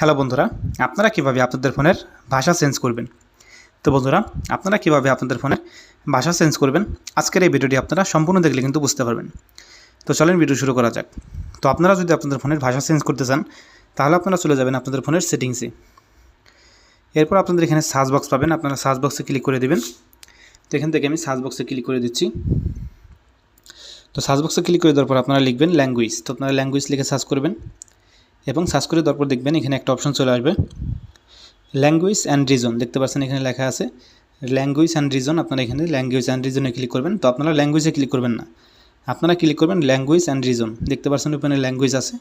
Hello বন্ধুরা, আপনারা কীভাবে আপনাদের ফোনের ভাষা চেঞ্জ করবেন? তো বন্ধুরা, আপনারা কীভাবে আপনাদের ফোনের ভাষা চেঞ্জ করবেন? আজকের এই ভিডিওটি আপনারা সম্পূর্ণ দেখলে কিন্তু বুঝতে পারবেন। তো চলেন ভিডিও শুরু করা যাক। তো আপনারা যদি আপনাদের ফোনের ভাষা চেঞ্জ করতে চান, তাহলে আপনারা চলে যাবেন আপনাদের ফোনের সেটিংসে। এরপর আপনাদের এখানে সার্চ বক্স পাবেন, আপনারা সার্চ বক্সে ক্লিক করে দেবেন। তো এখান থেকে আমি সার্চ বক্সে ক্লিক করে দিচ্ছি। তো সার্চ বক্সে ক্লিক করে দেওয়ার পর আপনারা লিখবেন ল্যাঙ্গুয়েজ তো আপনারা ল্যাঙ্গুয়েজ লিখে সার্চ করবেন। এবং সার্চ করে তারপর দেখবেন এখানে একটা অপশন চলে আসবে। ল্যাঙ্গুয়েজ অ্যান্ড রিজন দেখতে পাচ্ছেন এখানে লেখা আছে। ল্যাঙ্গুয়েজ অ্যান্ড রিজন আপনারা এখানে ল্যাঙ্গুয়েজ অ্যান্ড রিজনে ক্লিক করবেন। তো আপনারা ল্যাঙ্গুয়েজে ক্লিক করবেন না। আপনারা ক্লিক করবেন ল্যাঙ্গুয়েজ অ্যান্ড রিজন দেখতে পাচ্ছেন ওখানে ল্যাঙ্গুয়েজ আছে।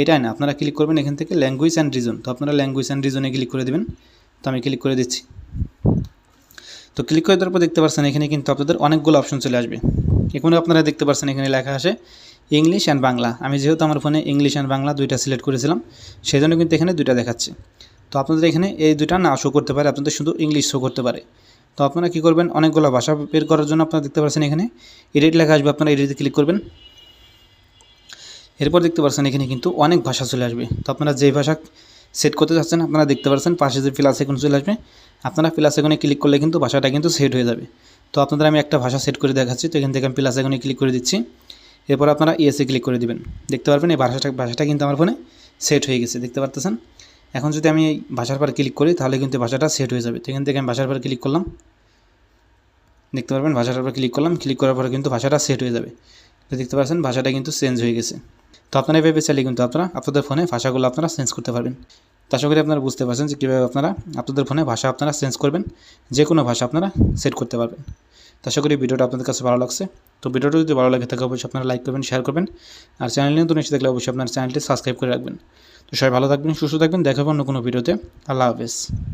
এটাই না, আপনারা ক্লিক করবেন এখান থেকে ল্যাঙ্গুয়েজ অ্যান্ড রিজন তো আপনারা ল্যাঙ্গুয়েজ অ্যান্ড রিজনে ক্লিক করে দেবেন। তো আমি ক্লিক করে দিচ্ছি। তো ক্লিক করে দেওয়ার পর দেখতে পাচ্ছেন এখানে কিন্তু আপনাদের অনেকগুলো অপশন চলে আসবে। এখানে আপনারা দেখতে পাচ্ছেন এখানে লেখা আসে ইংলিশ অ্যান্ড বাংলা। আমি যেহেতু আমার ফোনে ইংলিশ অ্যান্ড বাংলা দুইটা সিলেক্ট করেছিলাম সেই জন্য কিন্তু এখানে দুইটা দেখাচ্ছে। তো আপনাদের এখানে এই দুইটা না শো করতে পারে, আপনাদের শুধু ইংলিশ শো করতে পারে। তো আপনারা কী করবেন? অনেকগুলো ভাষা বের করার জন্য আপনারা দেখতে পাচ্ছেন এখানে এডিট লেখা আসবে, আপনারা এডিটে ক্লিক করবেন। এরপর দেখতে পাচ্ছেন এখানে কিন্তু অনেক ভাষা চলে আসবে। তো আপনারা যেই ভাষা সেট করতে চাচ্ছেন আপনারা দেখতে পাচ্ছেন পাশে যে প্লাস এখন চলে আসবে, আপনারা প্লাস এখানে ক্লিক করলে কিন্তু ভাষাটা কিন্তু সেট হয়ে যাবে। তো আপনাদের আমি একটা ভাষা সেট করে দেখাচ্ছি, তো এখান থেকে আমি প্লাস এখানে ক্লিক করে দিচ্ছি। এরপর আপনারা ইএসএ ক্লিক করে দিবেন। দেখতে পারবেন এই ভাষাটা ভাষাটা কিন্তু আমার ফোনে সেট হয়ে গেছে, দেখতে পারতেছেন? এখন যদি আমি এই ভাষার পর ক্লিক করি, তাহলে কিন্তু ভাষাটা সেট হয়ে যাবে। তো এখান থেকে আমি ভাষার পর ক্লিক করলাম। দেখতে পারবেন, ভাষাটার উপর ক্লিক করলাম ক্লিক করার পরে কিন্তু ভাষাটা সেট হয়ে যাবে। তো দেখতে পাচ্ছেন, ভাষাটা কিন্তু চেঞ্জ হয়ে গেছে। তো আপনারা এভাবে চাইলে কিন্তু আপনারা আপনাদের ফোনে ভাষাগুলো আপনারা চেঞ্জ করতে পারবেন। তো আশা করি আপনারা বুঝতে পারছেন যে কীভাবে আপনারা আপনাদের ফোনে ভাষা আপনারা চেঞ্জ করবেন, যে কোনো ভাষা আপনারা সেট করতে পারবেন। তো আশা করি ভিডিওটা আপনাদের কাছে ভালো লাগছে। তো ভিডিওটা যদি ভালো লাগে থাকে, অবশ্যই আপনারা লাইক করবেন শেয়ার করবেন। আর চ্যানেল তো নিশ্চয় দেখলে অবশ্যই আপনার চ্যানেলটি সাবস্ক্রাইব করে রাখবেন। তো সবাই ভালো থাকবেন, সুস্থ থাকবেন দেখাবেন অন্য কোনো ভিডিওতে। আল্লাহ হাফেজ।